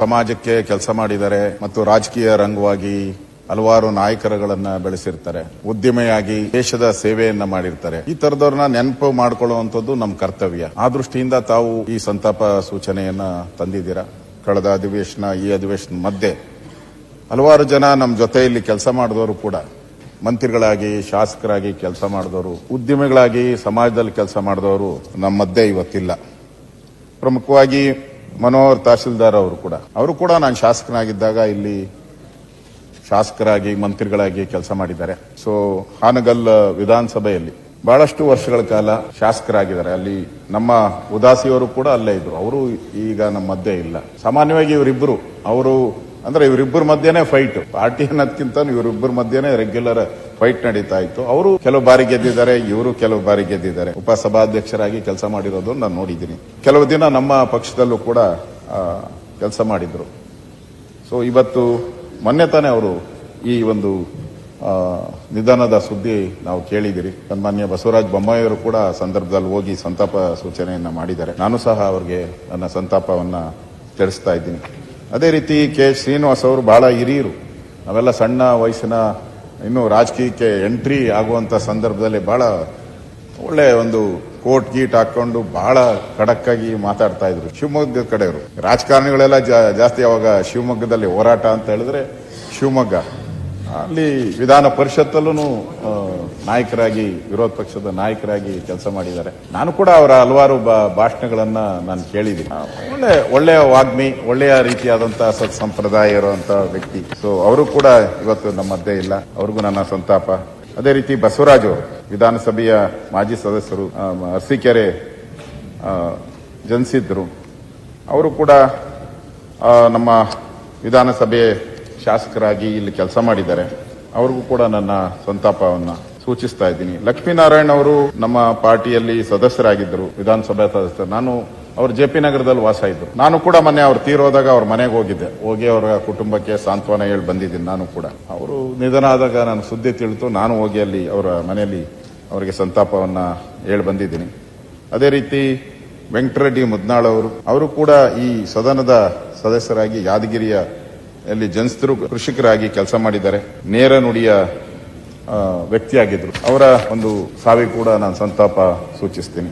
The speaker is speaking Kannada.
ಸಮಾಜಕ್ಕೆ ಕೆಲಸ ಮಾಡಿದ್ದಾರೆ ಮತ್ತು ರಾಜಕೀಯ ರಂಗವಾಗಿ ಹಲವಾರು ನಾಯಕರುಗಳನ್ನ ಬೆಳೆಸಿರ್ತಾರೆ. ಉದ್ದಿಮೆಯಾಗಿ ದೇಶದ ಸೇವೆಯನ್ನ ಮಾಡಿರ್ತಾರೆ. ಈ ತರದವ್ರನ್ನ ನೆನಪು ಮಾಡ್ಕೊಳ್ಳುವಂಥದ್ದು ನಮ್ಮ ಕರ್ತವ್ಯ. ಆ ದೃಷ್ಟಿಯಿಂದ ತಾವು ಈ ಸಂತಾಪ ಸೂಚನೆಯನ್ನ ತಂದಿದ್ದೀರಾ? ಕಳೆದ ಅಧಿವೇಶನ, ಈ ಅಧಿವೇಶನ ಮಧ್ಯೆ ಹಲವಾರು ಜನ ನಮ್ಮ ಜೊತೆಯಲ್ಲಿ ಕೆಲಸ ಮಾಡಿದವರು ಕೂಡ ಮಂತ್ರಿಗಳಾಗಿ, ಶಾಸಕರಾಗಿ ಕೆಲಸ ಮಾಡಿದವರು ಉದ್ಯಮಿಗಳಾಗಿ ಸಮಾಜದಲ್ಲಿ ಕೆಲಸ ಮಾಡಿದವರು ನಮ್ಮ ಮಧ್ಯೆ ಇವತ್ತಿಲ್ಲ. ಪ್ರಮುಖವಾಗಿ ಮನೋಹರ್ ತಹಸೀಲ್ದಾರ್ ಅವರು ಕೂಡ. ಅವರು ಕೂಡ ನಾನು ಶಾಸಕನಾಗಿದ್ದಾಗ ಇಲ್ಲಿ ಶಾಸಕರಾಗಿ, ಮಂತ್ರಿಗಳಾಗಿ ಕೆಲಸ ಮಾಡಿದ್ದಾರೆ. ಸೊ ಹಾನಗಲ್ ವಿಧಾನಸಭೆಯಲ್ಲಿ ಬಹಳಷ್ಟು ವರ್ಷಗಳ ಕಾಲ ಶಾಸಕರಾಗಿದ್ದಾರೆ. ಅಲ್ಲಿ ನಮ್ಮ ಉದಾಸಿಯವರು ಕೂಡ ಅಲ್ಲೇ ಇದ್ರು. ಅವರು ಈಗ ನಮ್ಮ ಮಧ್ಯೆ ಇಲ್ಲ. ಸಾಮಾನ್ಯವಾಗಿ ಇವರಿಬ್ಬರು ಅವರು ಅಂದ್ರೆ ಇವರಿಬ್ಬರ ಮಧ್ಯನೇ ಫೈಟ್ ಪಾರ್ಟಿ ಅನ್ನೋದಕ್ಕಿಂತ ಇವರಿಬ್ಬರ ಮಧ್ಯನೇ ರೆಗ್ಯುಲರ್ ಫೈಟ್ ನಡೀತಾ ಇತ್ತು. ಅವರು ಕೆಲವು ಬಾರಿ ಗೆದ್ದಿದ್ದಾರೆ, ಇವರು ಕೆಲವು ಬಾರಿ ಗೆದ್ದಿದ್ದಾರೆ. ಉಪಸಭಾಧ್ಯಕ್ಷರಾಗಿ ಕೆಲಸ ಮಾಡಿರೋದು ನಾನು ನೋಡಿದ್ದೀನಿ. ಕೆಲವು ದಿನ ನಮ್ಮ ಪಕ್ಷದಲ್ಲೂ ಕೂಡ ಕೆಲಸ ಮಾಡಿದ್ರು. ಸೊ ಇವತ್ತು ಮೊನ್ನೆ ತಾನೇ ಅವರು ಈ ಒಂದು ನಿಧನದ ಸುದ್ದಿ ನಾವು ಕೇಳಿದಿರಿ ಸನ್ಮಾನ್ಯ ಬಸವರಾಜ್ ಬೊಮ್ಮಾಯಿಯವರು ಕೂಡ ಸಂದರ್ಭದಲ್ಲಿ ಹೋಗಿ ಸಂತಾಪ ಸೂಚನೆಯನ್ನು ಮಾಡಿದ್ದಾರೆ. ನಾನು ಸಹ ಅವರಿಗೆ ನನ್ನ ಸಂತಾಪವನ್ನು ತಿಳಿಸ್ತಾ ಇದ್ದೀನಿ. ಅದೇ ರೀತಿ ಕೆ ಶ್ರೀನಿವಾಸ್ ಅವರು ಬಹಳ ಹಿರಿಯರು. ನಾವೆಲ್ಲ ಸಣ್ಣ ವಯಸ್ಸಿನ ಇನ್ನು ರಾಜಕೀಯಕ್ಕೆ ಎಂಟ್ರಿ ಆಗುವಂತ ಸಂದರ್ಭದಲ್ಲಿ ಬಹಳ ಒಳ್ಳೆ ಒಂದು ಕೋಟ್ ಗೀಟ್ ಹಾಕೊಂಡು ಬಹಳ ಖಡಕ್ ಆಗಿ ಮಾತಾಡ್ತಾ ಇದ್ರು ಶಿವಮೊಗ್ಗದ ಕಡೆಯವರು. ರಾಜಕಾರಣಿಗಳೆಲ್ಲ ಜಾಸ್ತಿ ಅವಾಗ ಶಿವಮೊಗ್ಗದಲ್ಲಿ ಹೋರಾಟ ಅಂತ ಹೇಳಿದ್ರೆ ಶಿವಮೊಗ್ಗ. ಅಲ್ಲಿ ವಿಧಾನ ಪರಿಷತ್ತಲ್ಲೂ ನಾಯಕರಾಗಿ, ವಿರೋಧ ಪಕ್ಷದ ನಾಯಕರಾಗಿ ಕೆಲಸ ಮಾಡಿದ್ದಾರೆ. ನಾನು ಕೂಡ ಅವರ ಹಲವಾರು ಭಾಷಣಗಳನ್ನು ನಾನು ಕೇಳಿದ್ದೀನಿ. ಒಳ್ಳೆ, ಒಳ್ಳೆಯ ವಾಗ್ಮಿ, ಒಳ್ಳೆಯ ರೀತಿಯಾದಂತಹ ಸತ್ ಸಂಪ್ರದಾಯ ಇರುವಂತಹ ವ್ಯಕ್ತಿ. ಸೊ ಅವರು ಕೂಡ ಇವತ್ತು ನಮ್ಮ ಮಧ್ಯೆ ಇಲ್ಲ. ಅವ್ರಿಗೂ ನನ್ನ ಸಂತಾಪ. ಅದೇ ರೀತಿ ಬಸವರಾಜು ವಿಧಾನಸಭೆಯ ಮಾಜಿ ಸದಸ್ಯರು ಅರಸೀಕೆರೆ ಜನಿಸಿದ್ರು ಅವರು ಕೂಡ ನಮ್ಮ ವಿಧಾನಸಭೆ ಶಾಸಕರಾಗಿ ಇಲ್ಲಿ ಕೆಲಸ ಮಾಡಿದ್ದಾರೆ. ಅವ್ರಿಗೂ ಕೂಡ ನನ್ನ ಸಂತಾಪವನ್ನ ಸೂಚಿಸ್ತಾ ಇದ್ದೀನಿ. ಲಕ್ಷ್ಮೀನಾರಾಯಣ್ ಅವರು ನಮ್ಮ ಪಾರ್ಟಿಯಲ್ಲಿ ಸದಸ್ಯರಾಗಿದ್ದರು, ವಿಧಾನಸಭೆ ಸದಸ್ಯರು. ನಾನು ಅವರು ಜೆ ಪಿ ನಗರದಲ್ಲಿ ವಾಸ ಇದ್ರು ನಾನು ಕೂಡ ಮೊನ್ನೆ ಅವ್ರು ತೀರೋದಾಗ ಅವ್ರ ಮನೆಗೆ ಹೋಗಿದ್ದೆ. ಹೋಗಿ ಅವರ ಕುಟುಂಬಕ್ಕೆ ಸಾಂತ್ವನ ಹೇಳಿ ಬಂದಿದ್ದೀನಿ ನಾನು ಕೂಡ. ಅವರು ನಿಧನ ಆದಾಗ ನಾನು ಸುದ್ದಿ ತಿಳಿದು ನಾನು ಹೋಗಿ ಅಲ್ಲಿ ಅವರ ಮನೆಯಲ್ಲಿ ಅವರಿಗೆ ಸಂತಾಪವನ್ನು ಹೇಳಿ ಬಂದಿದ್ದೀನಿ. ಅದೇ ರೀತಿ ವೆಂಕಟರೆಡ್ಡಿ ಮುದ್ನಾಳ್ ಅವರು ಅವರು ಕೂಡ ಈ ಸದನದ ಸದಸ್ಯರಾಗಿ ಯಾದಗಿರಿಯ ಅಲ್ಲಿ ಕೃಷಿಕರಾಗಿ ಕೆಲಸ ಮಾಡಿದ್ದಾರೆ. ನೇರ ನುಡಿಯ ವ್ಯಕ್ತಿಯಾಗಿದ್ರು. ಅವರ ಒಂದು ಸಾವಿಗೆ ಕೂಡ ನಾನು ಸಂತಾಪ ಸೂಚಿಸ್ತೀನಿ.